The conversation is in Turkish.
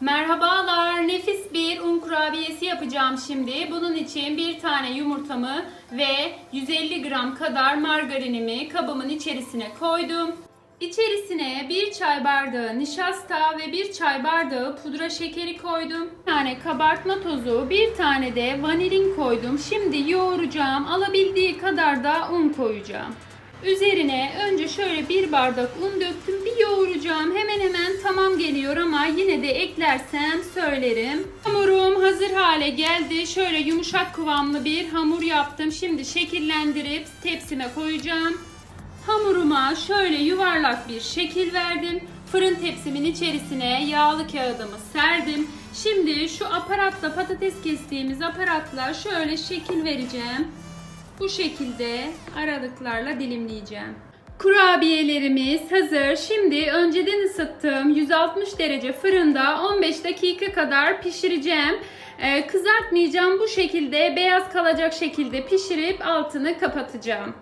Merhabalar, nefis bir un kurabiyesi yapacağım şimdi. Bunun için bir tane yumurtamı ve 150 gram kadar margarinimi kabımın içerisine koydum. İçerisine bir çay bardağı nişasta ve bir çay bardağı pudra şekeri koydum. Bir tane kabartma tozu, bir tane de vanilin koydum. Şimdi yoğuracağım. Alabildiği kadar da un koyacağım. Üzerine önce şöyle bir bardak un döktüm. Yoğuracağım. Hemen hemen tamam geliyor ama yine de eklersem söylerim. Hamurum hazır hale geldi. Şöyle yumuşak kıvamlı bir hamur yaptım. Şimdi şekillendirip tepsime koyacağım. Hamuruma şöyle yuvarlak bir şekil verdim. Fırın tepsimin içerisine yağlı kağıdımı serdim. Şimdi şu aparatla patates kestiğimiz aparatla şöyle şekil vereceğim. Bu şekilde aralıklarla dilimleyeceğim. Kurabiyelerimiz hazır. Şimdi önceden ısıttığım 160 derece fırında 15 dakika kadar pişireceğim. Ee, kızartmayacağım bu şekilde beyaz kalacak şekilde pişirip altını kapatacağım.